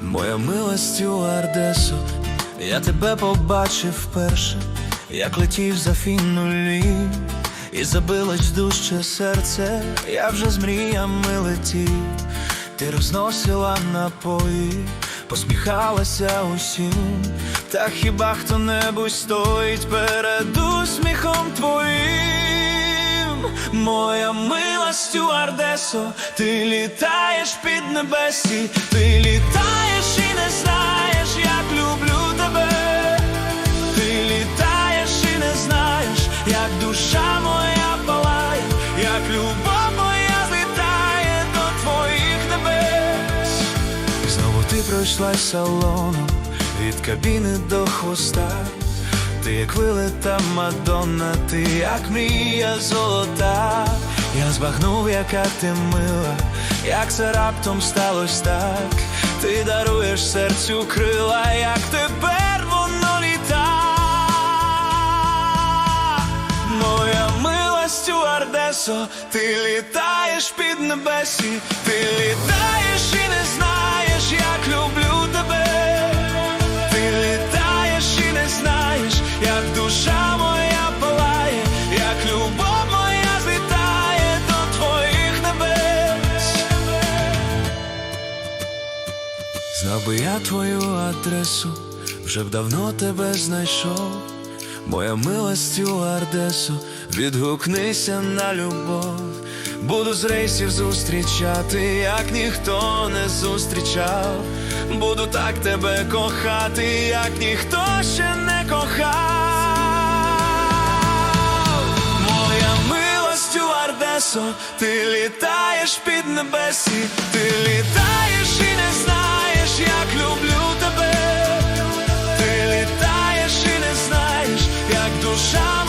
Моя мила стюардесо, я тебе побачив вперше, як летів за фінулі, і забилось дужче серце, я вже з мріями летів, ти розносила напої, посміхалася усім, та хіба хто-небудь стоїть перед усміхом твоїм? Моя мила стюардесо, ти літаєш під небесі, ти літаєш Пройшлась салоном від кабіни до хвоста. Ти як вилета Мадонна, ти як мрія золота. Я збагнув, яка ти мила, як це раптом сталося так. Ти даруєш серцю крила, як тепер воно літа. Моя мила стюардесо, ти літаєш під небесі, ти літаєш і не знаєш, душа моя палає, як любов моя злітає до твоїх небес. Знав я твою адресу, вже б давно тебе знайшов. Моя мила стюардесо, відгукнися на любов. Буду з рейсів зустрічати, як ніхто не зустрічав. Буду так тебе кохати, як ніхто ще не стюардесо, ти літаєш під небесі, ти літаєш і не знаєш, як люблю тебе. Ти літаєш і не знаєш, як душа моя